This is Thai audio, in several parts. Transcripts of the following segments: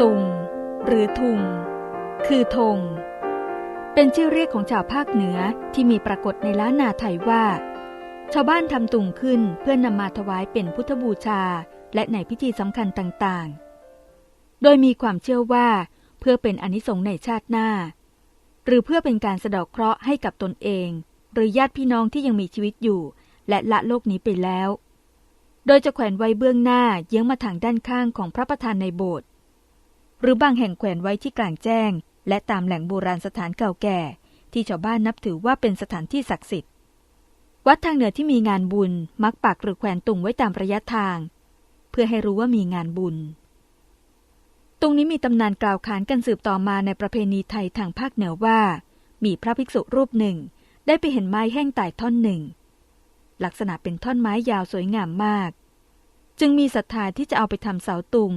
ตุง หรือทุง คือธง เป็นชื่อเรียกของชาวภาคเหนือที่มีปรากฏในล้านนาไทยว่า ชาวบ้านทำตุงขึ้นเพื่อนนำมาถวายเป็นพุทธบูชา และในพิธีสำคัญต่างๆ โดยมีความเชื่อว่าเพื่อเป็นอนิสงส์ในชาติหน้า หรือเพื่อเป็นการสะเดอกเคราะห์ให้กับตนเอง หรือญาติพี่น้องที่ยังมีชีวิตอยู่ และละโลกนี้ไปแล้ว โดยจะแขวนไว้เบื้องหน้าเยื้องมาทางด้านข้างของพระประธานในโบสถ์ หรือบางแห่งแขวนไว้ที่กลางแจ้ง และตามแหล่งโบราณสถานเก่าแก่ ที่ชาวบ้านนับถือว่าเป็นสถานที่ศักดิ์สิทธิ์ วัดทางเหนือที่มีงานบุญมักปักหรือแขวนตุงไว้ตามระยะทาง เพื่อให้รู้ว่ามีงานบุญ ตรงนี้มีตำนานกล่าวขานกันสืบต่อมาในประเพณีไทยทางภาคเหนือว่า มีพระภิกษุรูปหนึ่ง ได้ไปเห็นไม้แห้งตายท่อนหนึ่ง ลักษณะเป็นท่อนไม้ยาวสวยงามมาก จึงมีศรัทธาที่จะเอาไปทำเสาตุง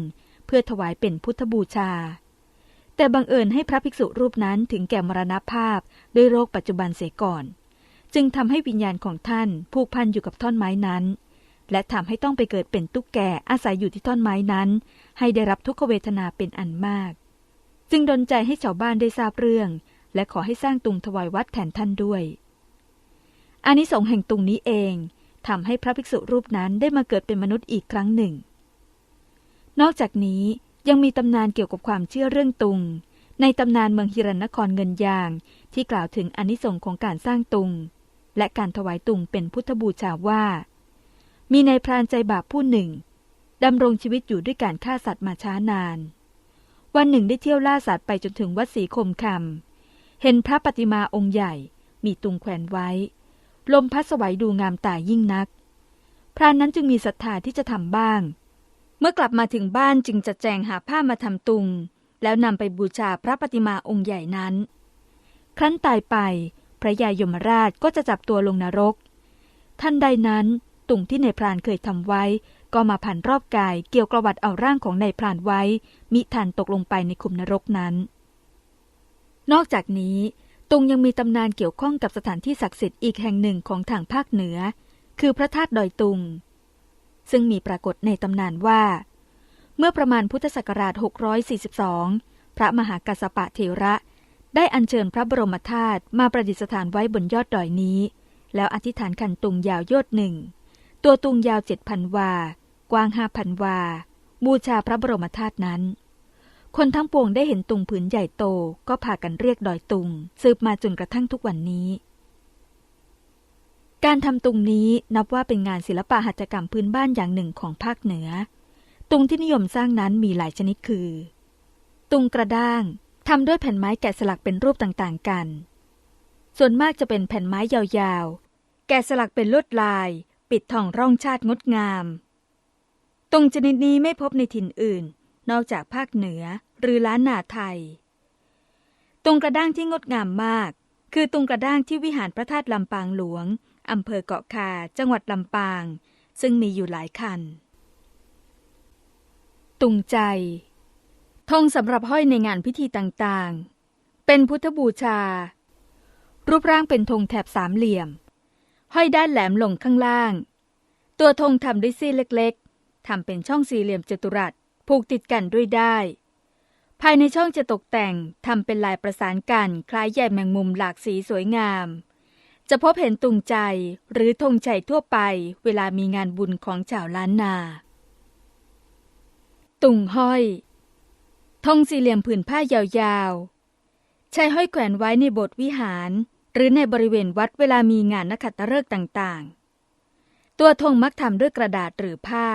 เพื่อถวายเป็นพุทธบูชา แต่บังเอิญให้พระภิกษุรูปนั้นถึงแก่มรณภาพด้วยโรคปัจจุบันเสียก่อน จึงทำให้วิญญาณของท่านผูกพันอยู่กับท่อนไม้นั้น และทำให้ต้องไปเกิดเป็นตุ๊กแกอาศัยอยู่ที่ท่อนไม้นั้น ให้ได้รับทุกขเวทนาเป็นอันมาก จึงดลใจให้ชาวบ้านได้ทราบเรื่อง และขอให้สร้างตุงถวายวัดแทนท่านด้วยอานิสงส์แห่งตุงนี้เองทำให้พระภิกษุรูปนั้นได้มาเกิดเป็นมนุษย์อีกครั้งหนึ่ง นอกจากนี้ยังมีตำนานเกี่ยวกับความเชื่อเรื่องตุง ในตำนานเมืองฮิรันนครเงินยาง ที่กล่าวถึงอนิสงส์ของการสร้างตุง และการถวายตุงเป็นพุทธบูชาว่า มีนายพรานใจบาปผู้หนึ่งดำรงชีวิตอยู่ด้วยการฆ่าสัตว์มาช้านาน วันหนึ่งได้เที่ยวล่าสัตว์ไปจนถึงวัดศรีคมคำเห็นพระปฏิมาองค์ใหญ่มีตุงแขวนไว้ ลมพัดสวัยดูงามตายิ่งนัก พรานนั้นจึงมีศรัทธาที่จะทำบ้าง เมื่อกลับมาถึงบ้านจึงจัดแจงหาผ้ามาทำตุง แล้วนำไปบูชาพระปฏิมาองค์ใหญ่นั้น ครั้นตายไป พระยายมราชก็จะจับตัวลงนรก ท่านใดนั้นตุงที่ในพรานเคยทำไว้ ก็มาผ่านรอบกายเกี่ยวกระวัดเอาร่างของในพรานไว้ มิทันตกลงไปในคุมนรกนั้น นอกจากนี้ตุงยังมีตำนานเกี่ยวข้องกับสถานที่ศักดิ์สิทธิ์อีกแห่งหนึ่งของทางภาคเหนือ คือพระธาตุดอยตุง ซึ่งมีปรากฏในตำนานว่า เมื่อประมาณพุทธศักราช 642 พระมหากัสสปะเทระได้อัญเชิญพระบรมธาตุมาประดิษฐานไว้บนยอดดอยนี้ แล้วอธิษฐานขันตุงยาวโยดหนึ่ง ตัวตุงยาวเจ็ดพันวา กว้างห้าพันวา บูชาพระบรมธาตุนั้น คนทั้งปวงได้เห็นตุงผืนใหญ่โตก็พากันเรียกดอยตุง สืบมาจนกระทั่งทุกวันนี้ การทำตุงนี้นับว่าเป็นงานศิลปะหัตถกรรมพื้นบ้านอย่างหนึ่งของภาคเหนือ ตุงที่นิยมสร้างนั้นมีหลายชนิดคือ ตุงกระด้างทำด้วยแผ่นไม้แกะสลักเป็นรูปต่างๆกัน ส่วนมากจะเป็นแผ่นไม้ยาวๆ แกะสลักเป็นลวดลาย ปิดทองร่องชาติงดงาม ตุงชนิดนี้ไม่พบในถิ่นอื่น นอกจากภาคเหนือหรือล้านนาไทย ตุงกระด้างที่งดงามมาก คือตุงกระด้างที่วิหารพระธาตุลำปางหลวง อำเภอเกาะคา จังหวัดลำปาง ซึ่งมีอยู่หลายคัน ตุงใจธงสำหรับห้อยในงานพิธีต่างๆ เป็นพุทธบูชา รูปร่างเป็นธงแถบสามเหลี่ยม ห้อยด้านแหลมลงข้างล่าง ตัวธงทำด้วยซี่เล็กๆทำเป็นช่องสี่เหลี่ยมจัตุรัสผูกติดกันด้วยได้ ภายในช่องจะตกแต่งทำเป็นลายประสานกันคล้ายใยแมงมุมหลากสีสวยงาม จะพบเห็นตุงใจหรือธงชัยทั่วไปเวลามีงานบุญของชาวล้านนา ตุงห้อยธงสี่เหลี่ยมผืนผ้ายาวๆ ใช้ห้อยแขวนไว้ในโบสถ์วิหาร หรือในบริเวณวัดเวลามีงานนักขัตฤกษ์ต่างๆ ตัวธงมักทำด้วยกระดาษหรือผ้า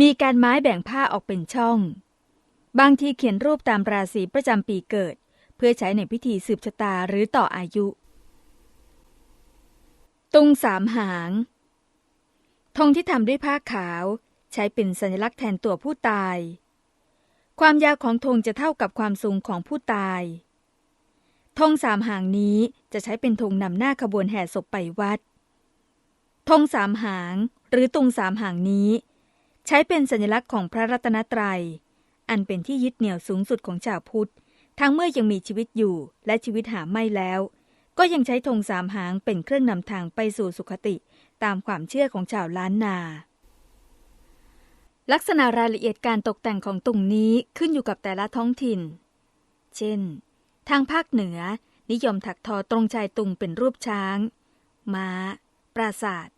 มีการไม้แบ่งผ้าออกเป็นช่อง บางทีเขียนรูปตามราศีประจำปีเกิด เพื่อใช้ในพิธีสืบชะตาหรือต่ออายุ ตุงสามหาง ธงที่ทำด้วยผ้าขาวใช้เป็นสัญลักษณ์แทนตัวผู้ตาย ความยาวของธงจะเท่ากับความสูงของผู้ตาย ธงสามหางนี้จะใช้เป็นธงนำหน้าขบวนแห่ศพไปวัด ธงสามหางหรือตุงสามหางนี้ ใช้เป็นสัญลักษณ์ของพระรัตนตรัย อันเป็นที่ยึดเหนี่ยวสูงสุดของชาวพุทธ ทั้งเมื่อยังมีชีวิตอยู่และชีวิตหาไม่แล้ว ก็ยังใช้ธงสามหางเป็นเครื่องนำทางไปสู่สุคติ ตามความเชื่อของชาวล้านนา ลักษณะรายละเอียดการตกแต่งของตุงนี้ขึ้นอยู่กับแต่ละท้องถิ่น เช่น ทางภาคเหนือนิยมถักทอตรงชายตุงเป็นรูปช้าง ม้า ปราศาสตร์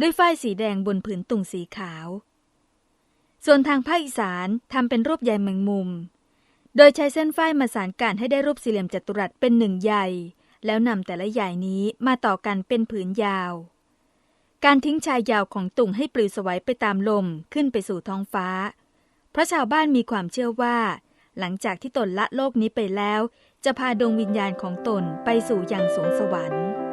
ด้วยฝ้ายสีแดงบนผืนตุงสีขาว ส่วนทางภาคอีสานทำเป็นรูปใยแมงมุม โดยใช้เส้นฝ้ายมาสานการให้ได้รูปสี่เหลี่ยมจัตุรัสเป็นหนึ่งใย แล้วนำแต่ละใหญ่นี้มาต่อกันเป็นผืนยาว การทิ้งชายยาวของตุ่งให้ปลิวสวัยไปตามลมขึ้นไปสู่ท้องฟ้า เพราะชาวบ้านมีความเชื่อว่า หลังจากที่ตนละโลกนี้ไปแล้ว จะพาดวงวิญญาณของตนไปสู่ยังสวงสวรรค์